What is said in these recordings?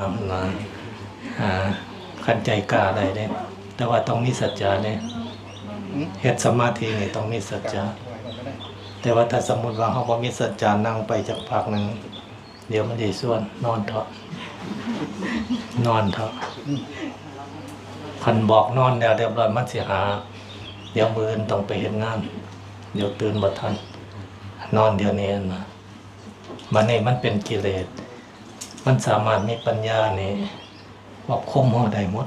ทำนะหาขันใจกล้าได้เนี่ยแต่ว่าต้องมีสัจจะเนี่ยเฮ็ดสมาธินี่ต้องมีสัจจะแต่ว่าถ้าสมมติว่าเขาบ่มีสัจจะนั่งไปจักพักหนึ่งเดี๋ยวมันสิส่วน นอนเถอะนอนเถอะคันบอกนอนแล้วเรียบร้อยมันสิหา เดี๋ยวมืออื่นต้องไปเฮ็ดงาน เดี๋ยวตื่นบ่ทัน นอนเดี๋ยวนี้นะมันนี่มันเป็นกิเลส มันสามารถมีปัญญานี่ควบคุมเราได้หมด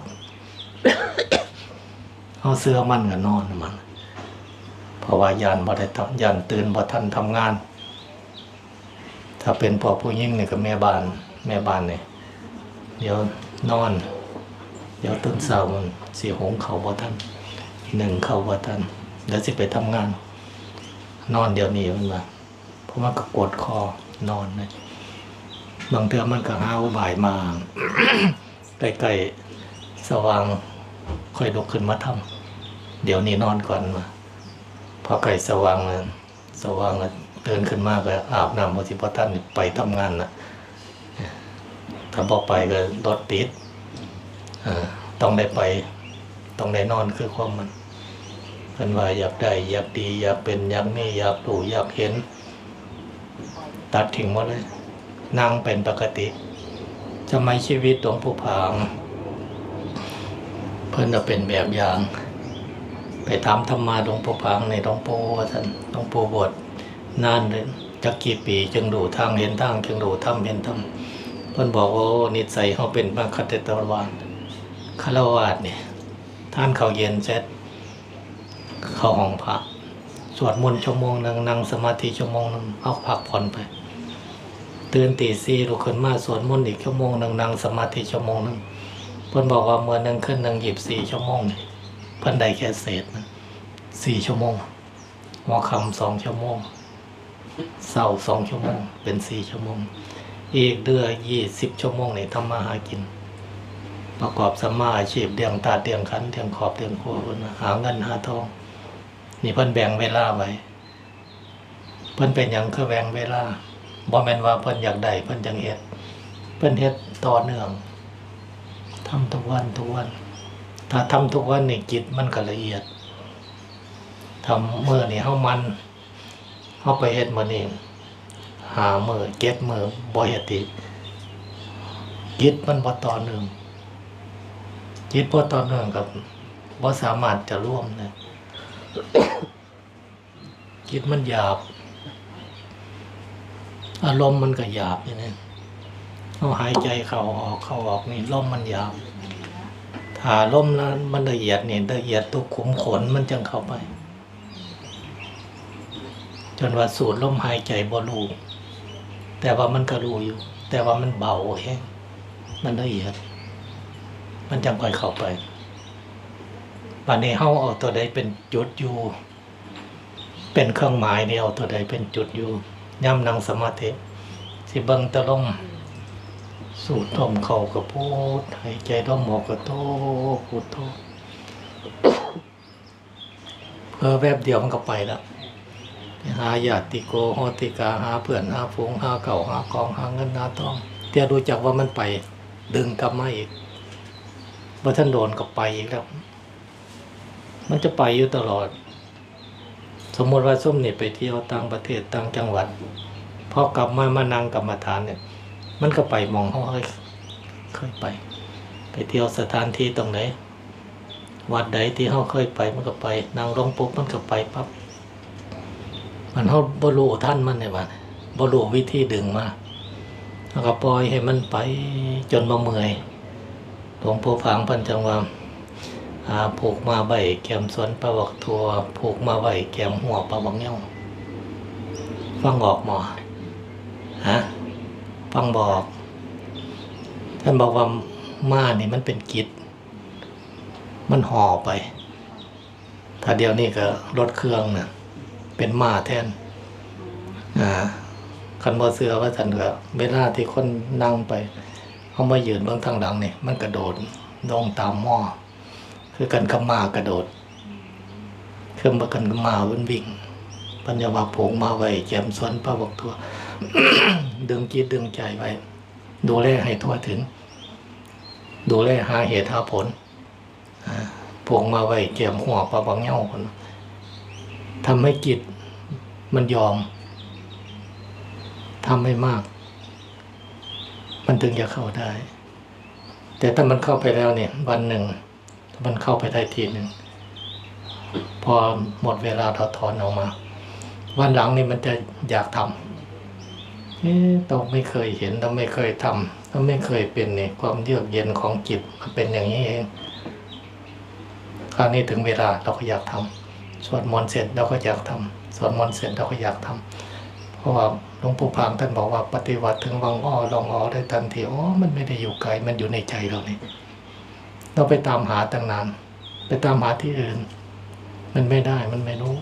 เอาเสื้อมันก็นอนมัน เพราะว่ายานบ่ได้ทำยานตื่นบ่ทันทำงาน ถ้าเป็นพ่อผู้หญิงนี่ก็แม่บ้าน แม่บ้านนี่เดี๋ยวนอน เดี๋ยวตื่นเช้ามันสิหงเขาวบ่ทันหนึ่งเขาวบ่ทันเดี๋ยวสิไปทำงาน นอนเดี๋ยวนี้มันว่าเพราะมันก็กดคอนอนนะ บางเทื่อมันก็หาอุบายมาใกล้ๆสว่างค่อยลุกขึ้นมาทำเดี๋ยวนี้นอนก่อนมาพอใกล้สว่างแล้วสว่างแล้วตื่นขึ้นมาก็อาบน้ำมสิพท่านไปทำงานนะถ้าบอกไปก็รถติดเอ่อต้องได้ไป ต้องได้นอนคือความมันเพิ่นว่าอยากได้ อยากดี อยากเป็น อยากนี่อยากรู้อยากเห็น ตัดทิ้งหมดเลย นั่งเป็นปกติจะไม่ชีวิตหลวงปู่ผาง เพื่อนจะเป็นแบบอย่าง ไปถามธรรมาหลวงปู่ผางในหลวงปู่ท่านหลวงปู่บวชนานเลยจักกี่ปีจึงดูทางเห็นทางจึงดูธรรมเห็นธรรมเพื่อนบอกว่านิสัยเขาเป็นมาคัตเตตวานคารวาสเนี่ยท่านเขาเย็นเสร็จเข้าห้องพระสวดมนต์ชั่วโมงหนึ่งนั่งสมาธิชั่วโมงหนึ่งเอาพักผ่อนไป ตื่นตีสี่ลุกขึ้นมาสวดมนต์อีกชั่วโมงหนึ่งนั่งสมาธิชั่วโมงหนึ่งเพิ่นบอกว่าเมื่อหนึ่งขึ้นหนึ่งหยิบสี่ชั่วโมงนี่เพิ่นได้แค่เศษนะสี่ชั่วโมงหัวคำสองชั่วโมงเสาร์สองชั่วโมง เป็นสี่ชั่วโมง อีกเดือนยี่สิบชั่วโมงนี่ทำมาหากิน ประกอบสมมาอาชีพเลี้ยงตาเลี้ยงขันเลี้ยงขอบเลี้ยงครัวเพิ่นนะหาเงินหาทอง นี่เพิ่นแบ่งเวลาไว้ เพิ่นเป็นหยังคือแบ่งเวลา บ่แม่นว่าเพิ่นอยากได้เพิ่นจังเฮ็ดเพิ่นเฮ็ดต่อเนื่องทำทุกวันทุกวัน ถ้าทำทุกวันนี่จิตมันก็ละเอียดทำมื้อนี่เฮามันเฮาไปเฮ็ดมื้อนี้หาเมื้อเก็ดเมื้อบ่เฮ็ดอีกจิตมันบ่ต่อเนื่องจิตบ่ต่อเนื่องกับบ่สามารถจะร่วมนะจิตมันหยาบ อารมณ์มันก็หยาบอย่างนี้เอาหายใจเข้าออกเข้าออกนี่ลมมันหยาบถ้าลมแล้วมันละเอียดเนี่ยละเอียดตุกขุมขนมันจึงเข้าไป จนว่าสูดลมหายใจบ่รู้แต่ว่ามันก็รู้อยู่ แต่ว่ามันเบาแฮงมันละเอียด มันจังค่อยเข้าไปบัดนี้เฮาเอาตัวใดเป็นจุดอยู่ เป็นเครื่องหมายเนี่ยเอาตัวใดเป็นจุดอยู่ ย่ำนั่งสมาธิสิเบิ่งตะลมสูดลมเข้ากับพูดหายใจลมออกกับโตพูดโตเพื่อแวบเดียวมันก็ไปแล้วหาญาติโกโหติกาหาเพื่อนหาฝูงหาเก่าหากองหาเงินหาทองเตียรู้จักว่ามันไป ดึงกลับมาอีกเมื่อท่านโดนก็ไปอีกแล้ว มันจะไปอยู่ตลอด สมมติว่าส้มนี่ไปเที่ยวต่างประเทศต่างจังหวัดพอกลับมามานั่งกรรมฐานเนี่ย มันก็ไปมองเขาเคยเคยไป ไปเที่ยวสถานที่ตรงไหนวัดใดที่เขาเคยไปมันก็ไปนั่งลงปุ๊บมันก็ไปปั๊บมันเขาบรูท่านมันเนี่ยมันบรูวิธีดึงมาแล้วก็ปล่อยให้มันไปจนมาเมื่อยหลวงปู่ฝังพันจังว่า อ่าผูกมาใบแกมสวนปลาบักทัวผูกมาใบแกมหัวปลาบักเงี้ยวฟังออกหมอฮะฟังบอก ท่านบอกว่ามานี่มันเป็นกิจมันห่อไป ถ้าเดียวนี้ก็รถเครื่องน่ะ เป็นมาแทน อ่าคันบ่เสือว่าท่านก็เวลาที่คนนั่งไปเขามายืนเบื้องทางหลังนี่มันกระโดดลงตามหม้อ คือกันกับหมากระโดด เครื่องประกันกับหมาวิ่งวิ่ง ปัญญาวาผงมาไว้แจมสวนป้าบอกทั่วดึงจิตดึงใจไว้ ดูแลให้ทั่วถึง ดูแลหาเหตุหาผลอ่าพวงมาไว้เกี่มหัวปลาบางเหย้าคนทำให้จิตมันยอมทำให้มาก มันถึงจะเข้าได้ แต่ถ้ามันเข้าไปแล้วเนี่ย วันหนึ่ง มันเข้าไปได้ทีหนึ่งพอหมดเวลาเราถอนออกมา วันหลังนี่มันจะอยากทำเอ๊ะเราไม่เคยเห็นเราไม่เคยทำเราไม่เคยเป็นเนี่ยความเยือกเย็นของจิตมันเป็นอย่างนี้เองคราวนี้ถึงเวลาเราก็อยากทำสวดมนต์เสร็จเราก็อยากทำสวดมนต์เสร็จเราก็อยากทำเพราะว่าหลวงปู่พางท่านบอกว่าปฏิวัติถึงวังอ้อลองอ้อได้ทันทีอ๋อมันไม่ได้อยู่ไกลมันอยู่ในใจเรานี่ เราไปตามหาตั้งนาน ไปตามหาที่อื่น มันไม่ได้มันไม่รู้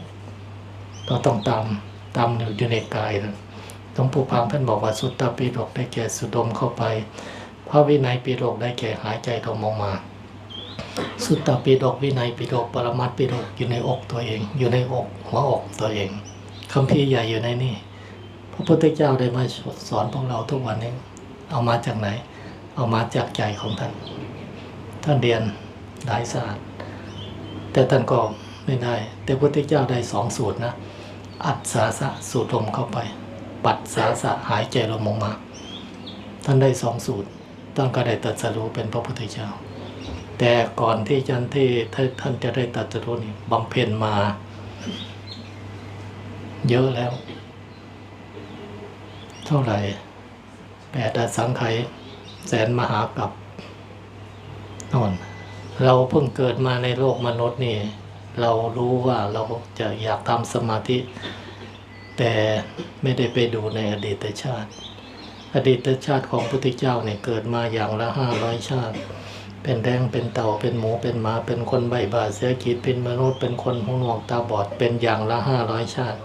เราต้องตามตามอยู่ในกายนะหลวงปู่พางท่านบอกว่าสุตตปีฎกได้แก่สุดมเข้าไปพระวินัยปีฎกได้แก่หายใจลมออกมา สุตตปีฎกวินัยปีฎกปรมัตปีฎกอยู่ในอกตัวเอง อยู่ในอกหัวอกตัวเองคำพีร์ใหญ่อยู่ในนี่พระพุทธเจ้าได้มาสอนพวกเราทุกวันนี้ เอามาจากไหน เอามาจากใจของท่าน ท่านเรียนหลายศาสตร์ แต่ท่านก็ไม่ได้ แต่พระพุทธเจ้าได้สองสูตรนะ อัดสาสะสูดลมเข้าไป ปัดสาสะหายใจลมออกมา ท่านได้สองสูตรท่านก็ได้ตรัสรู้เป็นพระพุทธเจ้า แต่ก่อนที่จันที่ท่านจะได้ตรัสรู้นี่บำเพ็ญมา เยอะแล้ว เท่าไหร่แปดอสังไขยแสนมหากับ นอน เราเพิ่งเกิดมาในโลกมนุษย์นี่ เรารู้ว่าเราจะอยากทำสมาธิ แต่ไม่ได้ไปดูในอดีตชาติ อดีตชาติของพุทธเจ้าเนี่ยเกิดมาอย่างละห้าร้อยชาติ เป็นแดงเป็นเต่าเป็นหมูเป็นหมาเป็นคนใบบาเสียกิจเป็นมนุษย์เป็นคนหูหนวกตาบอดเป็นอย่างละห้าร้อยชาติ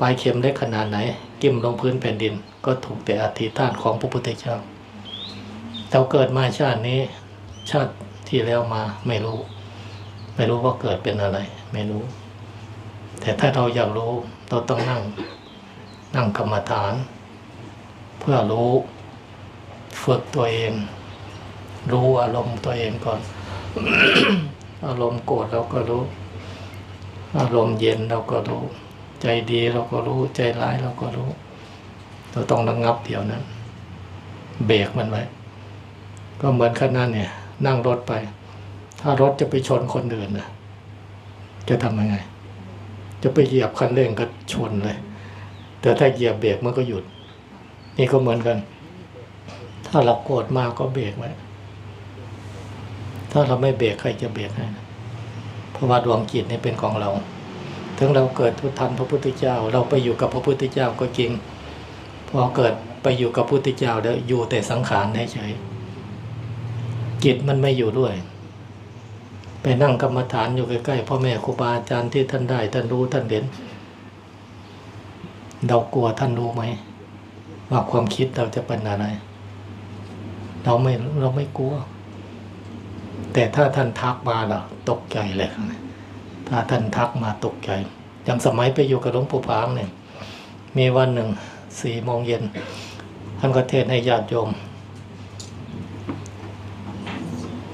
ปลายเข็มได้ขนาดไหนกิ่มลงพื้นแผ่นดินก็ถูกแต่อธิษฐานของพระพุทธเจ้าเราเกิดมาชาตินี้ ชาติที่แล้วมาไม่รู้ ไม่รู้ว่าเกิดเป็นอะไร ไม่รู้ แต่ถ้าเราอยากรู้เราต้องนั่ง นั่งกรรมฐาน เพื่อรู้ฝึกตัวเอง รู้อารมณ์ตัวเองก่อน อารมณ์โกรธเราก็รู้ อารมณ์เย็นเราก็รู้ ใจดีเราก็รู้ ใจร้ายเราก็รู้ เราต้องระงงับเดี๋ยวนั้น เบรกมันไว้ก็เหมือนขนาดเนี่ย นั่งรถไป ถ้ารถจะไปชนคนอื่นนะจะทำยังไง จะไปเหยียบคันเร่งก็ชนเลย แต่ถ้าเหยียบเบรกมันก็หยุด นี่ก็เหมือนกัน ถ้าเราโกรธมากก็เบรกไว้ถ้าเราไม่เบรกใครจะเบรกให้นะเพราะว่าดวงจิตนี่เป็นของเรา ถึงเราเกิดทุทันพระพุทธเจ้า เราไปอยู่กับพระพุทธเจ้าก็จริง พอเกิดไปอยู่กับพระพุทธเจ้าแล้วอยู่แต่สังขารเฉยๆ จิตมันไม่อยู่ด้วย ไปนั่งกรรมฐานอยู่ใกล้ๆพ่อแม่ครูบาอาจารย์ที่ท่านได้ท่านรู้ท่านเด่นเรากลัวท่านรู้ไหมว่าความคิดเราจะเป็นอะไร เราไม่เราไม่กลัว แต่ถ้าท่านทักมาเราตกใจเลยถ้าท่านทักมาตกใจอย่างสมัยไปอยู่กับหลวงปู่พางเนี่ยมีวันหนึ่งสี่โมงเย็นท่านก็เทศให้ญาติโยม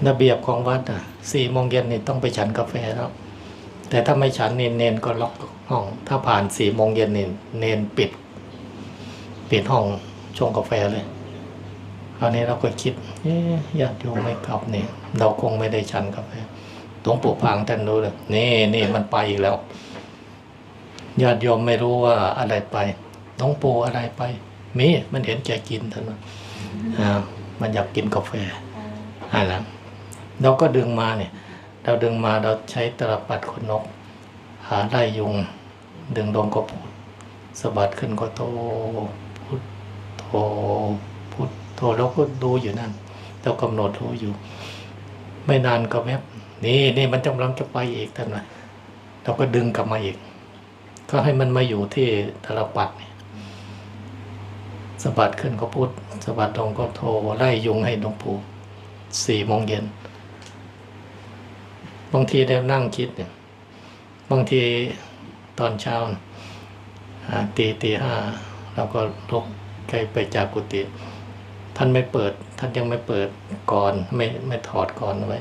ระเบียบของวัดอะสี่โมงเย็นนี่ต้องไปฉันกาแฟแล้ว แต่ถ้าไม่ฉันนี่เนนก็ล็อกห้อง ถ้าผ่านสี่โมงเย็นนี่เนนปิด ปิดห้องชงกาแฟเลยคราวนี้เราก็คิดเอ๊ะญาติโยมไม่กลับนี่ยเราคงไม่ได้ฉันกาแฟหลวงปู่พางท่านรู้เลยนี่นี่มันไปอีกแล้วญาติโยมไม่รู้ว่าอะไรไปหลวงปู่อะไรไปมีมันเห็นแกกินท่านว่ามันอยากกินกาแฟอะไร เราก็ดึงมาเนี่ย เราดึงมาเราใช้ตลับปัดขนนก หาไล่ยุง ดึงลงก็พุทสะบัดขึ้นก็โตพุทโทพุทโทเราก็ดูอยู่นั่นเรากำหนดรู้อยู่ ไม่นานก็แวบนี่นี่มันกำลังจะไปอีกท่านว่าเราก็ดึงกลับมาอีก ก็ให้มันมาอยู่ที่ตลปัดเนี่ยสะบัดขึ้นก็พูดสะบัดลงก็โทไล่ยุงให้หลวงปู่สี่โมงเย็น บางทีเรานั่งคิดเนี่ยบางทีตอนเช้าตีตีห้าเราก็ลุกใกลไปจากกุฏิท่านไม่เปิด ท่านยังไม่เปิดก่อนไม่ไม่ถอดก่อนไว้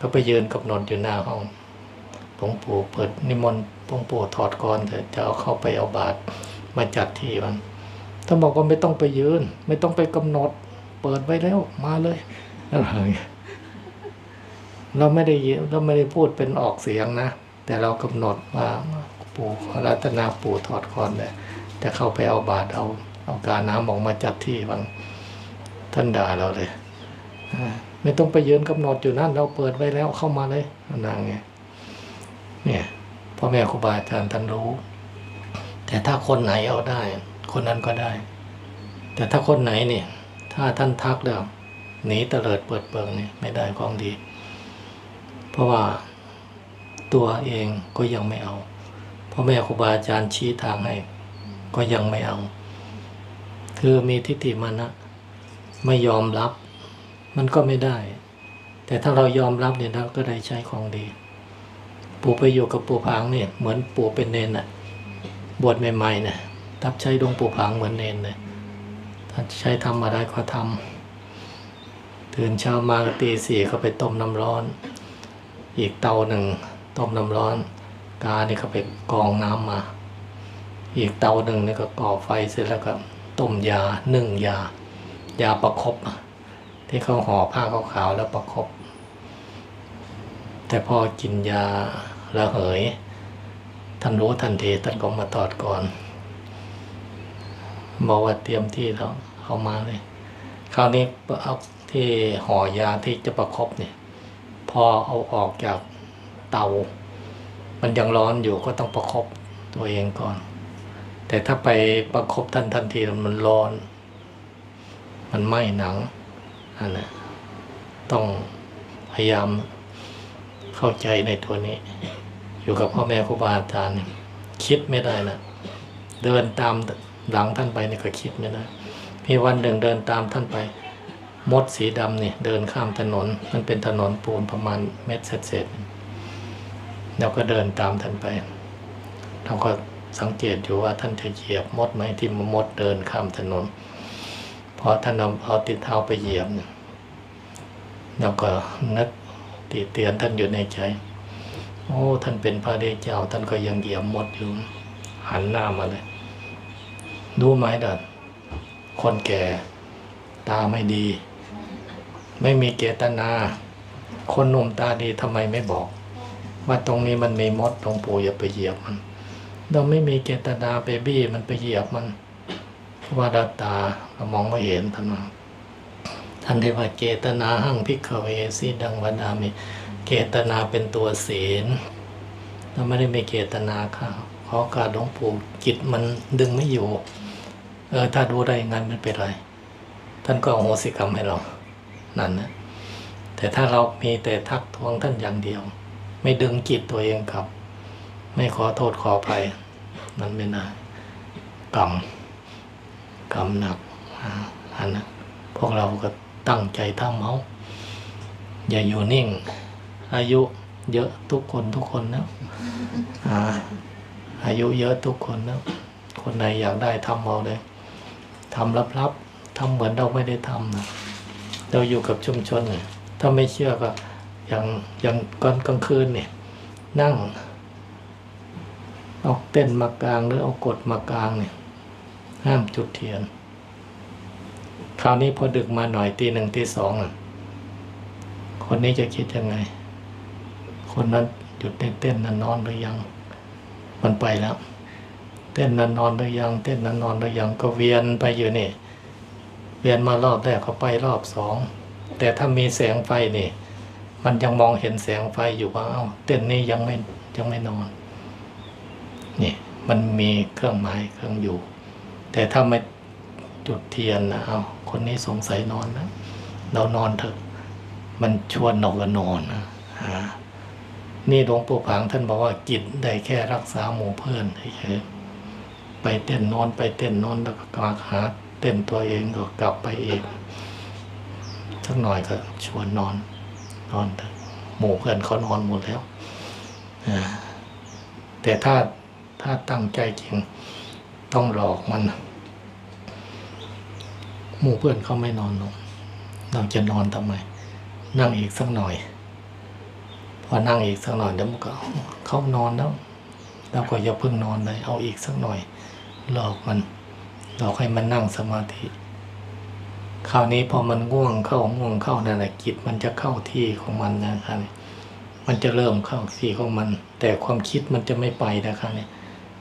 ก็ไปยืนกำหนดอยู่หน้าห้องหลวงปู่เปิดนิมนต์หลวงปู่ถอดก่อนเถอะจะเอาเข้าไปเอาบาตรมาจัดที่มันท่านบอกว่าไม่ต้องไปยืน ไม่ต้องไปกำหนด เปิดไว้แล้วมาเลยอะไรอย่างเงี้ย เราไม่ได้เราไม่ได้พูดเป็นออกเสียงนะ แต่เรากำหนดว่าปู่รัตนาปู่ถอดก่อนเลยจะเข้าไปเอาบาตรเอาเอากาน้ำออกมาจัดที่บางท่านด่าเราเลยไม่ต้องไปยืนกำหนดอยู่นั่นเราเปิดไว้แล้วเข้ามาเลยนางไงเนี่ยพ่อแม่ครูบาอาจารย์ท่านรู้ แต่ถ้าคนไหนเอาได้ คนนั้นก็ได้ แต่ถ้าคนไหนเนี่ย ถ้าท่านทักแล้วหนีเตลิดเปิดเปิงเนี่ยไม่ได้ของดี เพราะว่าตัวเองก็ยังไม่เอาพ่อแม่ครูบาอาจารย์ชี้ทางให้ ก็ยังไม่เอา คือมีทิฏฐิมานะไม่ยอมรับ มันก็ไม่ได้ แต่ถ้าเรายอมรับเนี่ยเราก็ได้ใช้ของดี ปู่ไปอยู่กับปู่ผางเนี่ย เหมือนปู่เป็นเนนน่ะบวชใหม่ๆเนี่ยทับใช้ดวงปู่ผางเหมือนเนนเลยถ้าใช้ทำอะไรก็ทำตื่นเช้ามากตีสี่เขาไปต้มน้ำร้อน อีกเตาหนึ่งต้มน้ำร้อน กาเนี่ยเขาไปกองน้ำมา อีกเตาหนึ่งเนี่ยก็ก่อไฟเสร็จแล้วก็ต้มยานึ่งยา ยาประคบที่เขาห่อผ้าขาวๆแล้วประคบแต่พอกินยาแล้วเหย ท่านรู้ทันทีท่านก็มาตอดก่อนบอกว่าเตรียมที่แล้วเอามาเลย คราวนี้เอาที่ห่อยาที่จะประคบเนี่ย อเอาออกจากเตา มันยังร้อนอยู่ก็ต้องประคบตัวเองก่อน แต่ถ้าไปประคบท่านทันทีมันร้อน มันไหม้หนังอันนั้นต้องพยายามเข้าใจในตัวนี้ อยู่กับพ่อแม่ครูบาอาจารย์คิดไม่ได้นะเดินตามหลังท่านไปนี่ก็คิดไม่ได้มีวันหนึ่งเดินตามท่านไป มดสีดำนี่เดินข้ามถนน มันเป็นถนนปูนประมาณเมตรเศษๆเราก็เดินตามท่านไป เราก็สังเกตอยู่ว่าท่านจะเหยียบมดไหมที่มดเดินข้ามถนน พอท่านเอาเอาติดเท้าไปเหยียบเนี่ยเราก็นึกติเตียนท่านอยู่ในใจ โอ้ ท่านเป็นพระเดชเจ้า ท่านก็ยังเหยียบมดอยู่ หันหน้ามาเลย ดูไหมเด็ดคนแก่ ตาไม่ดี ไม่มีเจตนา คนหนุ่มตาดีทำไมไม่บอก ว่าตรงนี้มันมีมดหลวงปู่อย่าไปเหยียบมัน เราไม่มีเจตนาไปบี้มันไปเหยียบมันว่าดาตาเรามองไม่เห็นท่านท่านเรียกว่าเจตนาหั่งพิกเวสีดังวดามิเจตนาเป็นตัวศีลเราไม่ได้มีเจตนาค่ะขอโอการหลวงปู่จิตมันดึงไม่อยู่ เออถ้าดูได้อย่างนั้นไม่เป็นไร ท่านก็อโหสิกรรมให้เรา นั่นนะแต่ถ้าเรามีแต่ทักท้วงท่านอย่างเดียว ไม่ดึงจิตตัวเองกลับ ไม่ขอโทษขอภัยนั้นไม่น่ากรรมกรรมหนักอันนะพวกเราก็ตั้งใจทำเอาอย่าอยู่นิ่ง อายุเยอะทุกคนทุกคนนะอาอายุเยอะทุกคนนะคนไหนอยากได้ทำเอาเลยทำลับๆทำเหมือนเราไม่ได้ทำนะ เราอยู่กับชุมชนเนี่ยถ้าไม่เชื่อก็อย่างอย่างก่อนกลางคืนเนี่ยนั่งเอาเต้นมากลางหรือเอากดมากลางเนี่ยห้ามจุดเทียน คราวนี้พอดึกมาหน่อยตีหนึ่งตีสองน่ะคนนี้จะคิดยังไง คนนั้นหยุดเต้นเต้นนั้นนอนหรือยัง มันไปแล้ว เต้นนั้นนอนหรือยัง เต้นนั้นนอนหรือยังก็เวียนไปอยู่นี่ เวียนมารอบแรกเขาไปรอบสอง แต่ถ้ามีแสงไฟนี่ มันยังมองเห็นแสงไฟอยู่ว่าเอ้าเต้นนี้ยังไม่ยังไม่นอน นี่มันมีเครื่องหมายเครื่องอยู่ แต่ถ้าไม่จุดเทียนนะเอาคนนี้สงสัยนอนนะเรานอนเถอะ มันชวนเราก็นอนนะฮะนี่หลวงปู่ผางท่านบอกว่าจิตได้แค่รักษาหมู่เพื่อนเฉยไปเต้นนอนไปเต้นนอนแล้วก็กลับหา เต้นตัวเองก็กลับไปเองสักหน่อยก็ชวนนอน นอนถอะหมู่เพื่อนเขานอนหมดแล้วแต่ถ้าถ้าตั้งใจจริงต้องหลอกมัน หมู่เพื่อนเขาไม่นอนลงเราจะนอนทำไม นั่งอีกสักหน่อย พอนั่งอีกสักหน่อยเดี๋ยวมันก็เขานอนแล้วเราก็อย่าเพิ่งนอนเลยเอาอีกสักหน่อยหลอกมัน หลอกให้มันนั่งสมาธิ คราวนี้พอมันง่วงเข้าง่วงเข้านั่นแหละจิตมันจะเข้าที่ของมันนะครับมันจะเริ่มเข้าที่ของมัน แต่ความคิดมันจะไม่ไปนะครับเนี่ย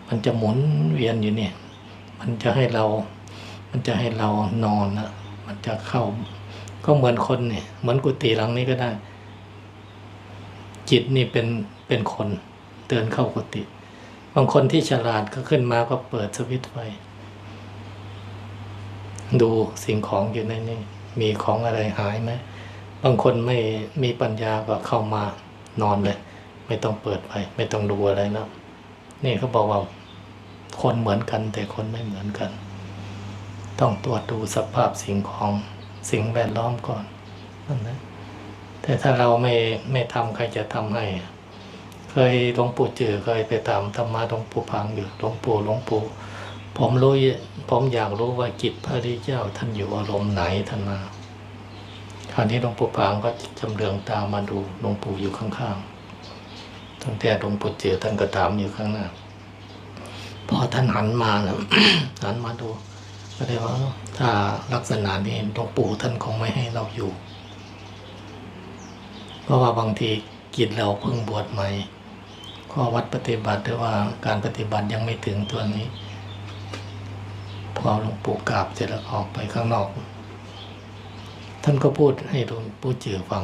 มันจะหมุนเวียนอยู่เนี่ย มันจะให้เรา มันจะให้เรานอนนะมันจะเข้า ก็เหมือนคนเนี่ย เหมือนกุฏิหลังนี้ก็ได้ จิตนี่เป็นเป็นคนเตือนเข้ากุฏิบางคนที่ฉลาดก็ขึ้นมาก็เปิดสวิตไฟ ดูสิ่งของอยู่ในนี้มีของอะไรหายไหมบางคนไม่มีปัญญาก็เข้ามานอนเลย ไม่ต้องเปิดไฟไม่ต้องดูอะไรแล้วนี่เขาบอกว่าคนเหมือนกัน แต่คนไม่เหมือนกัน ต้องตรวจดูสภาพสิ่งของสิ่งแวดล้อมก่อนนั่นนะแต่ถ้าเราไม่ไม่ทำใครจะทำให้ เคยหลวงปู่จือเคยไปตามธรรมะหลวงปู่พังอยู่หลวงปู่หลวงปู่ ผมรู้ผมอยากรู้ว่าจิตพระริเจ้าท่านอยู่อารมณ์ไหนท่านมาคราวนี้หลวงปู่พังก็จำเรืองตามมาดูหลวงปู่อยู่ข้างๆตั้งแต่หลวงปู่เจือท่านก็ถามอยู่ข้างหน้าพอท่านหันมานะหันมาดูก็ได้ว่าถ้าลักษณะนี้หลวงปู่ท่านคงไม่ให้เราอยู่ เพราะว่าบางทีกิจเราเพิ่งบวชใหม่ข้อวัดปฏิบัติหรือว่าการปฏิบัติยังไม่ถึงตัวนี้ พอหลวงปู่กราบเสร็จแล้วออกไปข้างนอก ท่านก็พูดให้หลวงปู่จือฟัง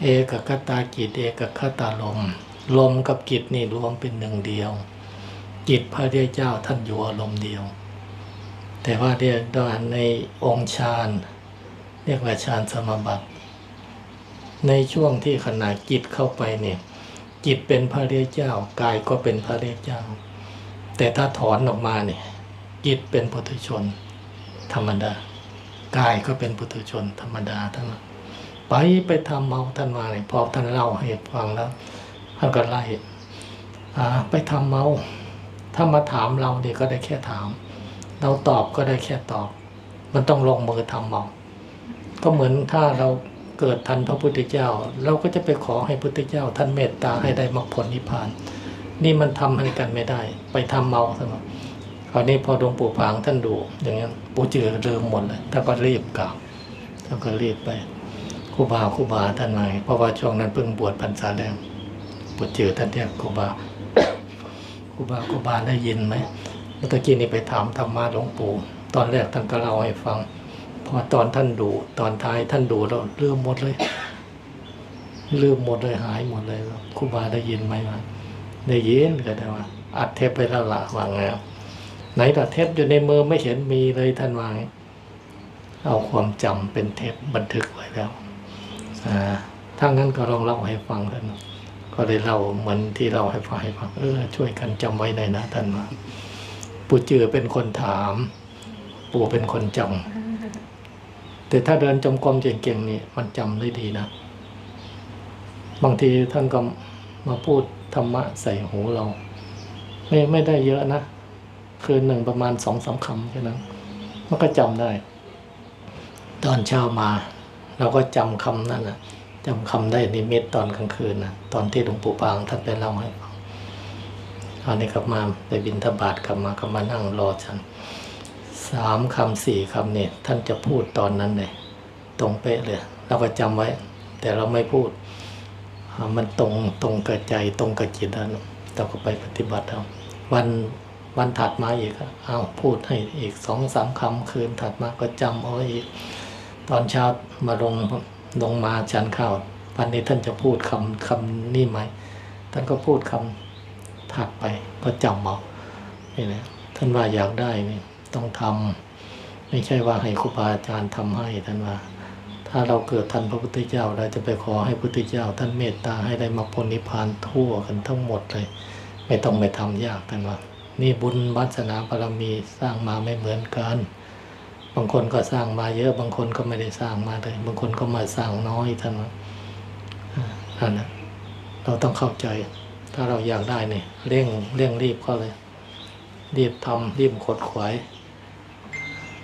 เอกคตากิจเอกคตาลม ลมกับกิจนี่รวมเป็นหนึ่งเดียว จิตพระเดียเจ้าท่านอยู่อารมณ์เดียว แต่ว่าเรียกว่าในองค์ฌานเรียกว่าฌานสมาบัติ ในช่วงที่ขณะจิตเข้าไปเนี่ยจิตเป็นพระเดียเจ้ากายก็เป็นพระเดียเจ้า แต่ถ้าถอนออกมาเนี่ย จิตเป็นปุถุชน ธรรมดากายก็เป็นปุถุชน ธรรมดาทั้งนั้นไปไปทำเมาท่านมาเนี่ยพอท่านเล่าให้ฟังแล้วท่านก็ไล่อ่าไปทำเมา ถ้ามาถามเราเดี๋ยวก็ได้แค่ถาม เราตอบก็ได้แค่ตอบ มันต้องลงมือทำเอาก็เหมือนถ้าเราเกิดทันพระพุทธเจ้า เราก็จะไปขอให้พุทธเจ้า ท่านเมตตาให้ได้มรรคผลนิพพาน นี่มันทำให้กันไม่ได้ ไปทำเมาซะมั้ง คราวนี้พอหลวงปู่พางท่านดู อย่างนี้นปู่จือลืมหมดเลยท่านก็รีบกล่าวท่านก็รีบไปครูบาครูบาท่านมาเพราะว่าช่วงนั้นเพิ่งบวชพรรษาแรกปู่จือท่านเรียกครูบาครูบาครูบาได้ยินไหมเมื่อกี้นี่ไปถามธรรมะหลวงปู่ตอนแรกท่านก็เล่าให้ฟังพอตอนท่านดูตอนท้ายท่านดูแล้วลืมหมดเลยลืมหมดเลยหายหมดเลยครูบาได้ยินไหมวะได้ยินก็ได้ว่าอัดเทปไปแล้วละวางแล้ว ไหนแต่เทปอยู่ในมือไม่เห็นมีเลยท่านวางเอาความจำเป็นเทปบันทึกไว้แล้วอถ้างั้นก็ลองเล่าให้ฟังท่านก็เลยเล่าเหมือนที่เราให้ฟังให้ฟังเออช่วยกันจำไว้หน่อยนะท่านว่าปู่จือเป็นคนถาม ปู่เป็นคนจำแต่ถ้าเดินจมกรมเก่งๆนี่มันจำได้ดีนะบางทีท่านก็มาพูดธรรมะใส่หูเรา ไม่ไม่ได้เยอะนะ คืนหนึ่งประมาณสองสามคำแค่นั้นมันก็จำได้ ตอนเช้ามา เราก็จำคำนั้นนะจำคำได้นิมิตตอนกลางคืนนะตอนที่หลวงปู่ปางท่านไปเล่าให้ฟังตอนนี้กลับมาไปบินทบาทกลับมาก็มานั่งรอฉันสามคำสี่คำเนี่ยท่านจะพูดตอนนั้นเลยตรงเป๊ะเลย เราก็จำไว้ แต่เราไม่พูด มันตรงตรงกับใจตรงกับจิตแล้วเราก็ไปปฏิบัติเอาวัน วันถัดมาอีกอะอ้าพูดให้อีกสองสามคำคืนถัดมาก็จำเอาอีก ตอนเช้ามาลงลงมาฉันข้าววันนี้ท่านจะพูดคำคำนี่ไหมท่านก็พูดคำถัดไปก็จำเอานี่นะท่านว่าอยากได้นี่ต้องทำไม่ใช่ว่าให้ครูบาอาจารย์ทำให้ท่านว่า ถ้าเราเกิดทันพระพุทธเจ้าเราจะไปขอให้พระพุทธเจ้า ท่านเมตตาให้ได้มรรคผลนิพพานทั่วกันทั้งหมดเลย ไม่ต้องไปทำยากท่านว่า นี่บุญวัสนาบารมีสร้างมาไม่เหมือนกัน บางคนก็สร้างมาเยอะ บางคนก็ไม่ได้สร้างมาเลย บางคนก็มาสร้างน้อยท่านนั่นนะเราต้องเข้าใจ ถ้าเราอยากได้เนี่ยเร่งเร่งรีบเข้าเลย รีบทำรีบขดขวาย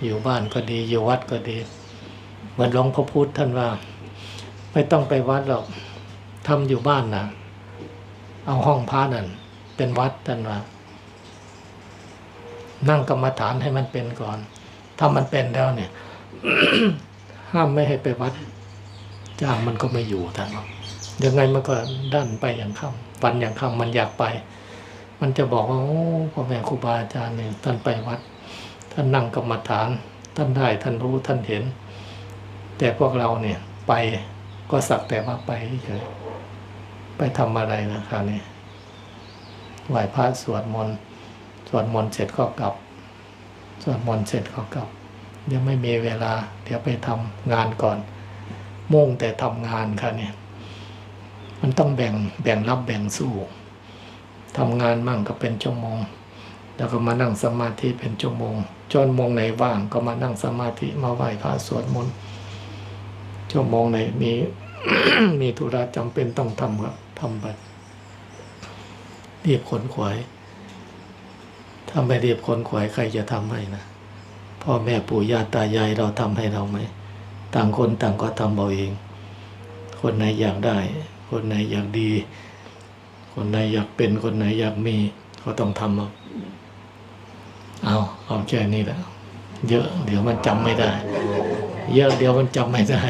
อยู่บ้านก็ดี อยู่วัดก็ดี เหมือนหลวงพ่อพุธท่านว่า ไม่ต้องไปวัดหรอกทำอยู่บ้านนะเอาห้องพระนั่นเป็นวัดท่านว่า นั่งกรรมฐานให้มันเป็นก่อน ถ้ามันเป็นแล้วเนี่ย ห้ามไม่ให้ไปวัด จ้างมันก็ไม่อยู่ท่านบอกยังไงมันก็ดันไปอย่างค่ำวันอย่างค่ำมันอยากไป มันจะบอกว่าโอ้พ่อแม่ครูบาอาจารย์เนี่ยท่านไปวัด ท่านนั่งกรรมฐาน ท่านได้ท่านรู้ท่านเห็น แต่พวกเราเนี่ยไปก็สักแต่ว่าไปเฉยไปทำอะไรนะคราวนี้ไหว้พระสวดมนต์ สวดมนต์เสร็จก็กลับ สวดมนต์เสร็จก็กลับ เดี๋ยวไม่มีเวลา เดี๋ยวไปทำงานก่อน มุ่งแต่ทำงานค่ะเนี่ย มันต้องแบ่งแบ่งรับแบ่งสู้ทำงานมั่งก็เป็นชั่วโมง แล้วก็มานั่งสมาธิเป็นชั่วโมงจนโมงไหนว่างก็มานั่งสมาธิมาไหว้พระสวดมนต์ชั่วโมงไหนมีมีธุระจำเป็นต้องทำก็ทำไปรีบขนขวาย ถ้าไม่รียบขนขวายใครจะทำให้นะพ่อแม่ปู่ย่าตายายเราทำให้เราไหมต่างคนต่างก็ทำเอาเอง คนไหนอยากได้ คนไหนอยากดี คนไหนอยากเป็นคนไหนอยากมี ก็ต้องทำเอาเอาเอาแค่นี้แหละเยอะ เดี๋ยวมันจำไม่ได้ เยอะเดี๋ยวมันจำไม่ได้